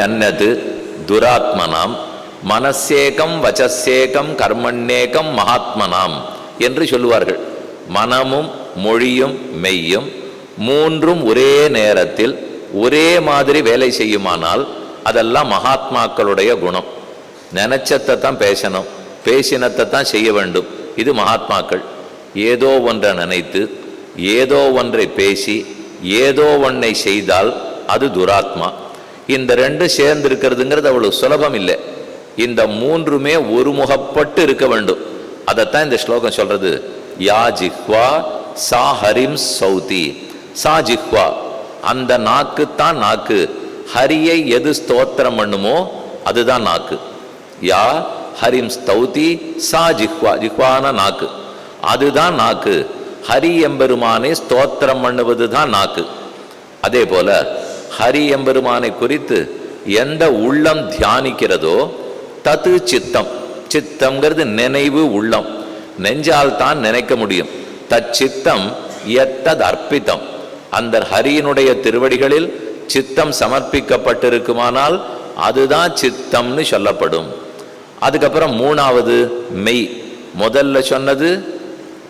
அன்னது துராத்மனாம் மனசேகம் வச்சசேகம் கர்மண்ணேகம் மகாத்மனாம் என்று சொல்லுவார்கள் மனமும் மொழியும் மெய்யும் மூன்றும் ஒரே நேரத்தில் ஒரே மாதிரி வேலை செய்யுமானால் அதெல்லாம் மகாத்மாக்களுடைய குணம் நினைச்சத்தை தான் பேசணும் பேசினத்தை தான் செய்ய வேண்டும் இது மகாத்மாக்கள் ஏதோ ஒன்றை நினைத்து ஏதோ ஒன்றை பேசி ஏதோ ஒன்றை செய்தால் அது துராத்மா இந்த ரெண்டு சேர்ந்து இருக்கிறதுங்கிறது அவ்வளவு சுலபம் இல்லை. இந்த மூன்றுமே ஒருமுகப்பட்டு இருக்க வேண்டும். அதைத்தான் இந்த ஸ்லோகம் சொல்றது. யா ஜிஹ்வா சா ஹரிம் சௌதி. சா ஜிஹ்வா. அந்த நாக்கு தான் நாக்கு. ஹரியை எது ஸ்தோத்திரம் பண்ணுமோ அதுதான் நாக்கு. யா ஹரிம் ஸ்தௌதி சா ஜிஹ்வா. ஜிஹ்வான நாக்கு. அதுதான் நாக்கு. ஹரி எம்பெருமானை ஸ்தோத்திரம் பண்ணுவது தான் நாக்கு. அதே போல ஹரி எம்பெருமானை குறித்து எந்த உள்ளம் தியானிக்கிறதோ தது சித்தம். சித்தம்ங்கிறது நினைவு உள்ளம். நெஞ்சால் தான் நினைக்க முடியும். தச்சித்தம் எத்தது அர்ப்பித்தம். அந்த ஹரியினுடைய திருவடிகளில் சித்தம் சமர்ப்பிக்கப்பட்டிருக்குமானால் அதுதான் சித்தம்னு சொல்லப்படும். அதுக்கப்புறம் மூணாவது மெய். முதல்ல சொன்னது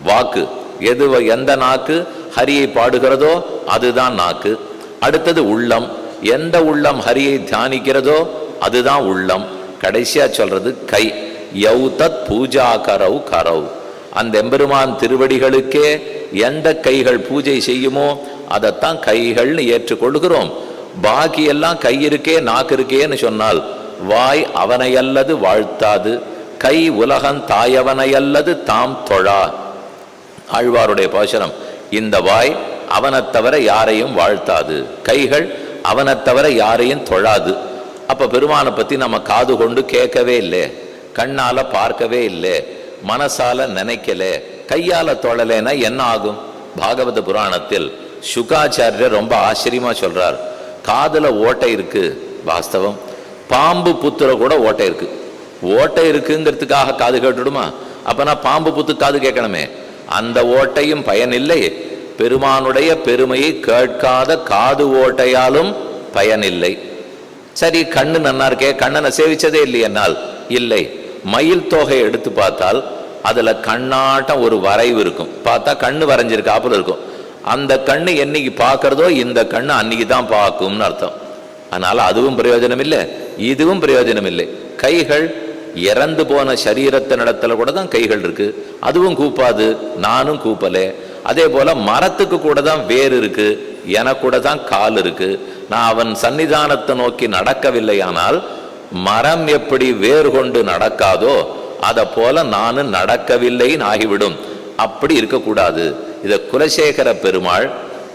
வாக்கு. எது எந்த நாக்கு ஹரியை பாடுகிறதோ அதுதான் நாக்கு. அடுத்தது உள்ளம். எந்த உள்ளம் ஹரியை தியானிக்கிறதோ அதுதான் உள்ளம். கடைசியா சொல்றது கை. யௌதத் பூஜா கரவு கரவு அந்த எம்பெருமான் திருவடிகளுக்கே எந்த கைகள் பூஜை செய்யுமோ அதைத்தான் கைகள்னு ஏற்றுக்கொள்கிறோம். பாக்கி எல்லாம் கை இருக்கே நாக்கு இருக்கேன்னு சொன்னால் வாய் அவனையல்லது வாழ்த்தாது. கை உலகன் தாயவனையல்லது தாம் தொழா. ஆழ்வாருடைய பாசனம் இந்த வாய் அவனைத் தவிர யாரையும் வாழ்த்தாது. கைகள் அவனைத் தவிர யாரையும் தொழாது. அப்ப பெருமானை பத்தி நம்ம காது கொண்டு கேட்கவே இல்லை. கண்ணால பார்க்கவே இல்லை. மனசால நினைக்கல. கையால தொழலைன்னா என்ன ஆகும்? பாகவத புராணத்தில் சுகாச்சாரியர் ரொம்ப ஆச்சரியமா சொல்றார். காதுல ஓட்டை இருக்கு வாஸ்தவம். பாம்பு புத்துற கூட ஓட்டை இருக்கு. ஓட்டை இருக்குங்கிறதுக்காக காது கேட்டுடுமா? அப்போனா பாம்பு புத்து காது கேட்கணுமே. அந்த ஓட்டையும் பயனில்லை. பெருமானுடைய பெருமையை கேட்காத காது ஓட்டையாலும் பயனில்லை. சரி கண்ணு நன்னா இருக்கே கண்ணனை சேவிச்சதே இல்லையென்னால் இல்லை மயில் தொகை எடுத்து பார்த்தால் அதுல கண்ணாட்டம் ஒரு வரைவு இருக்கும். பார்த்தா கண்ணு வரைஞ்சிருக்காப்புல இருக்கும். அந்த கண்ணு என்னைக்கு பார்க்கறதோ இந்த கண்ணு அன்னைக்கு தான் பார்க்கும்னு அர்த்தம். அதனால அதுவும் பிரயோஜனம் இல்லை இதுவும் பிரயோஜனம் இல்லை கைகள் இறந்து போன சரீரத்தினிடத்துல கூட தான் கைகள் இருக்கு. அதுவும் கூப்பாது நானும் கூப்பலே. அதே போல மரத்துக்கு கூட தான் வேர் இருக்கு எனக்கூட தான் கால் இருக்கு. நான் அவன் சன்னிதானத்தை நோக்கி நடக்கவில்லையானால் மரம் எப்படி வேர் கொண்டு நடக்காதோ அதை போல நானும் நடக்கவில்லைன்னு ஆகிவிடும். அப்படி இருக்கக்கூடாது. இதை குலசேகர பெருமாள்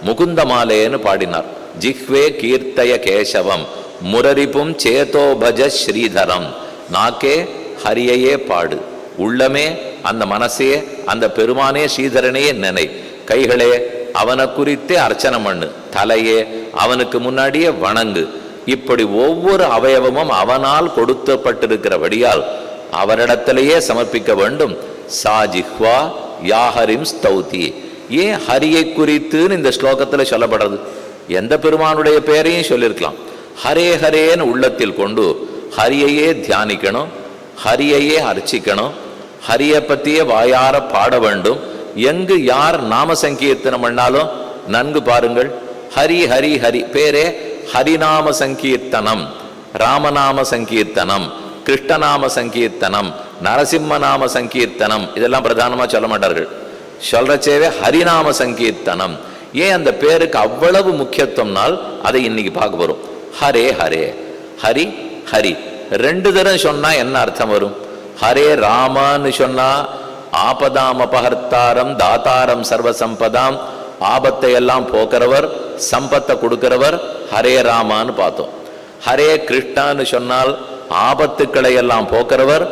முகுந்தமாலேன்னு பாடினார். ஜிஹ்வே கீர்த்தய கேசவம் முரரிப்பும் சேதோபஜ ஸ்ரீதரம். நாக்கே ஹரியையே பாடு. உள்ளமே அந்த மனசே அந்த பெருமானே ஸ்ரீதரனையே நினை. கைகளே அவனை குறித்தே அர்ச்சனை பண்ணு. தலையே அவனுக்கு முன்னாடியே வணங்கு. இப்படி ஒவ்வொரு அவயவமும் அவனால் கொடுத்தப்பட்டிருக்கிறபடியால் அவரிடத்திலேயே சமர்ப்பிக்க வேண்டும். சா ஜிஹ்வா யாஹரிம் ஸ்தௌதி. ஏன் ஹரியை குறித்துன்னு இந்த ஸ்லோகத்துல சொல்லப்படுறது? எந்த பெருமானுடைய பெயரையும் சொல்லியிருக்கலாம் ஹரே ஹரேன்னு உள்ளத்தில் கொண்டு ஹரியையே தியானிக்கணும் ஹரியையே அர்ச்சிக்கணும் ஹரியை பற்றியே வாயார பாட வேண்டும். எங்கு யார் நாம சங்கீர்த்தனம் பண்ணாலும் நன்கு பாருங்கள். ஹரி ஹரி ஹரி. பேரே ஹரிநாம சங்கீர்த்தனம் ராமநாம சங்கீர்த்தனம் கிருஷ்ணநாம சங்கீர்த்தனம் நரசிம்ம நாம சங்கீர்த்தனம் இதெல்லாம் பிரதானமா சொல்ல மாட்டார்கள். சொல்றச்சேவே ஹரிநாம சங்கீர்த்தனம் ஏன் அந்த பேருக்கு அவ்வளவு முக்கியத்துவம்னால் அதை இன்னைக்கு பார்க்க போறோம். ஹரே ஹரே. ஹரி ஹரி. ரெண்டு தரம் சொன்னா என்ன அர்த்தம் வரும்? ஹரே ராமான்னு சொன்னா ஆபதாம் அபகர்த்தாரம் தாத்தாரம் சர்வசம்பதாம் ஆபத்தை எல்லாம் போக்குறவர் சம்பத்தை கொடுக்கிறவர் ஹரே ராமான்னு பார்த்தோம். ஹரே கிருஷ்ணான்னு சொன்னால் ஆபத்துக்களை எல்லாம் போக்குறவர்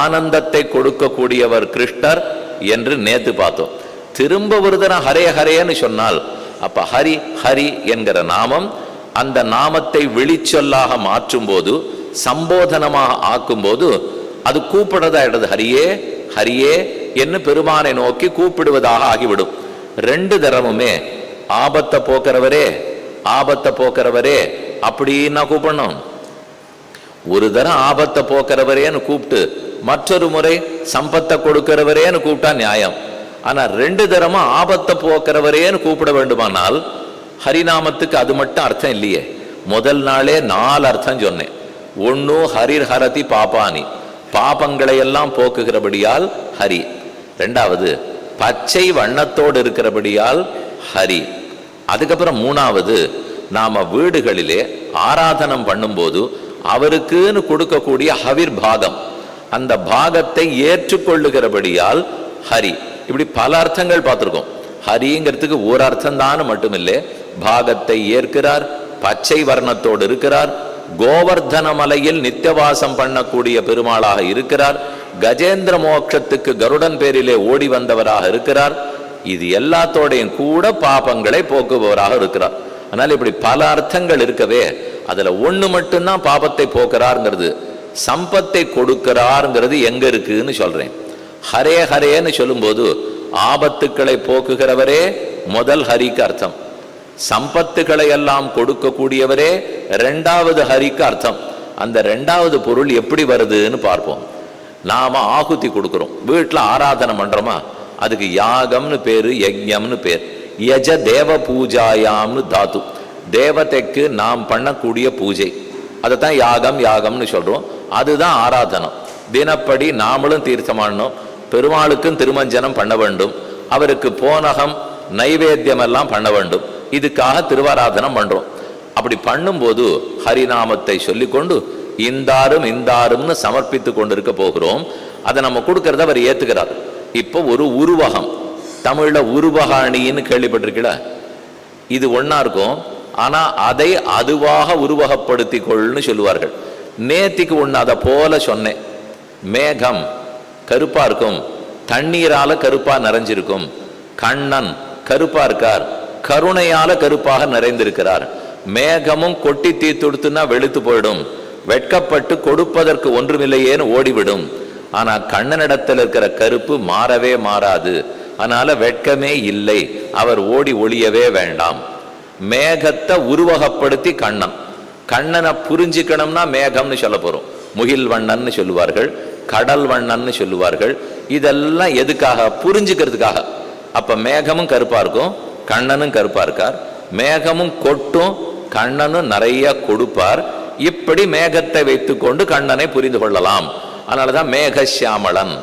ஆனந்தத்தை கொடுக்கக்கூடியவர் கிருஷ்ணர் என்று நேத்து பார்த்தோம். திரும்ப ஒரு தரம் ஹரே ஹரேன்னு சொன்னால் அப்ப ஹரி ஹரி என்கிற நாமம் அந்த நாமத்தை வெளிச்சொல்லாக மாற்றும் போது சம்போதனமாக ஆக்கும்போது அது கூப்பிடுறதா இடது ஹரியே ஹரியே என்று பெருமானை நோக்கி கூப்பிடுவதாக ஆகிவிடும். ரெண்டு தரமுமே ஆபத்தை போக்குறவரே ஆபத்தை போக்குறவரே அப்படின்னா கூப்பிடணும். ஒரு தரம் ஆபத்தை போக்குறவரேன்னு கூப்பிட்டு மற்றொரு முறை சம்பத்தை கொடுக்கிறவரேன்னு கூப்பிட்டா நியாயம். ஆனா ரெண்டு தரமா ஆபத்தை போக்குறவரேன்னு கூப்பிட வேண்டுமானால் ஹரிநாமத்துக்கு அது மட்டும் அர்த்தம் இல்லையே. முதல் நாளே நாலு அர்த்தம் சொன்னேன். ஒன்னு ஹரிர் ஹரதி பாபானி. பாபங்களை எல்லாம் போக்குகிறபடியால் ஹரி. ரெண்டாவது பச்சை வண்ணத்தோடு இருக்கிறபடியால் ஹரி. அதுக்கப்புறம் மூணாவது நாம வீடுகளிலே ஆராதனம் பண்ணும்போது அவருக்குன்னு கொடுக்கக்கூடிய ஹவிர் பாகம் அந்த பாகத்தை ஏற்றுக்கொள்ளுகிறபடியால் ஹரி. இப்படி பல அர்த்தங்கள் பார்த்திருக்கோம். ஹரிங்கிறதுக்கு ஒரு அர்த்தம் தான் மட்டுமில்லை பாகத்தை ஏற்கிறார் பச்சை வர்ணத்தோடு இருக்கிறார் கோவர்தன மலையில் நித்தியவாசம் பண்ணக்கூடிய பெருமாளாக இருக்கிறார். கஜேந்திர மோட்சத்துக்கு கருடன் பேரிலே ஓடி வந்தவராக இருக்கிறார். இது எல்லாத்தோடையும் கூட பாபங்களை போக்குபவராக இருக்கிறார். அதனால இப்படி பல அர்த்தங்கள் இருக்கவே அதுல ஒண்ணு மட்டும்தான் பாபத்தை போக்குறாருங்கிறது. சம்பத்தை கொடுக்கிறாருங்கிறது எங்க இருக்குன்னு சொல்றேன். ஹரே ஹரேன்னு சொல்லும்போது ஆபத்துக்களை போக்குகிறவரே முதல் ஹரிக்கு அர்த்தம். சம்பத்துக்களை எல்லாம் கொடுக்கக்கூடியவரே ரெண்டாவது ஹரிக்கு அர்த்தம். அந்த ரெண்டாவது பொருள் எப்படி வருதுன்னு பார்ப்போம். நாம ஆகுதி கொடுக்குறோம். வீட்டில் ஆராதனை பண்றோமா? அதுக்கு யாகம்னு பேரு யஜ்யம்னு பேர். யஜ தேவ பூஜாயாம்னு தாத்து. தேவதைக்கு நாம் பண்ணக்கூடிய பூஜை. அதைத்தான் யாகம் யாகம்னு சொல்றோம். அதுதான் ஆராதனம் தினப்படி நாமளும் தீர்த்தமானோம் பெருமாளுக்கும் திருமஞ்சனம் பண்ண வேண்டும். அவருக்கு போனகம் நைவேத்தியம் எல்லாம் பண்ண வேண்டும். இதுக்காக திருவாராதனம் பண்றோம். அப்படி பண்ணும்போது ஹரிநாமத்தை சொல்லிக்கொண்டு இந்தாரும் இந்தாரும்னு சமர்ப்பித்து கொண்டிருக்க போகிறோம். அதை நம்ம கொடுக்கறத அவர் ஏத்துக்கிறார். இப்போ ஒரு உருவகம் தமிழ்ல உருவகாணின்னு கேள்விப்பட்டிருக்கீங்களா இது ஒன்னா இருக்கும். ஆனா அதை அதுவாக உருவகப்படுத்தி கொள்னு சொல்லுவார்கள். நேத்திக்கு ஒன்று அதை போல சொன்னேன். மேகம் கருப்பா இருக்கும். தண்ணீரால கருப்பா நிறைஞ்சிருக்கும். கண்ணன் கருப்பா இருக்கார். கருணையால கருப்பாக நிறைந்திருக்கிறார். மேகமும் கொட்டி தீத்துடுத்துனா வெளுத்து போயிடும். வெட்கப்பட்டு கொடுப்பதற்கு ஒன்றுமில்லையேன்னு ஓடிவிடும். ஆனா கண்ணனிடத்தில் இருக்கிற கருப்பு மாறவே மாறாது. அதனால வெட்கமே இல்லை. அவர் ஓடி ஒளியவே வேண்டாம். மேகத்தை உருவகப்படுத்தி கண்ணன். கண்ணனை புரிஞ்சுக்கணும்னா மேகம்னு சொல்ல போறோம். முகில் வண்ணன்னு சொல்லுவார்கள் கடல் வண்ணன்னு சொல்லுவார்கள். இதெல்லாம் எதுக்காக? புரிஞ்சுக்கிறதுக்காக. அப்ப மேகமும் கருப்பா இருக்கும். கண்ணனும் கருப்பாக இருக்கார். மேகமும் கொட்டும் கண்ணனும் நிறைய கொடுப்பார். இப்படி மேகத்தை வைத்துக்கொண்டு கண்ணனை புரிந்து கொள்ளலாம். அதனாலதான் மேகசியாமளன்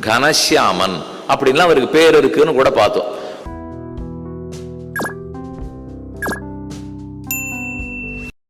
கனசியாமன் அப்படின்லாம் அவருக்கு பேர் இருக்குன்னு கூட பார்த்தோம்.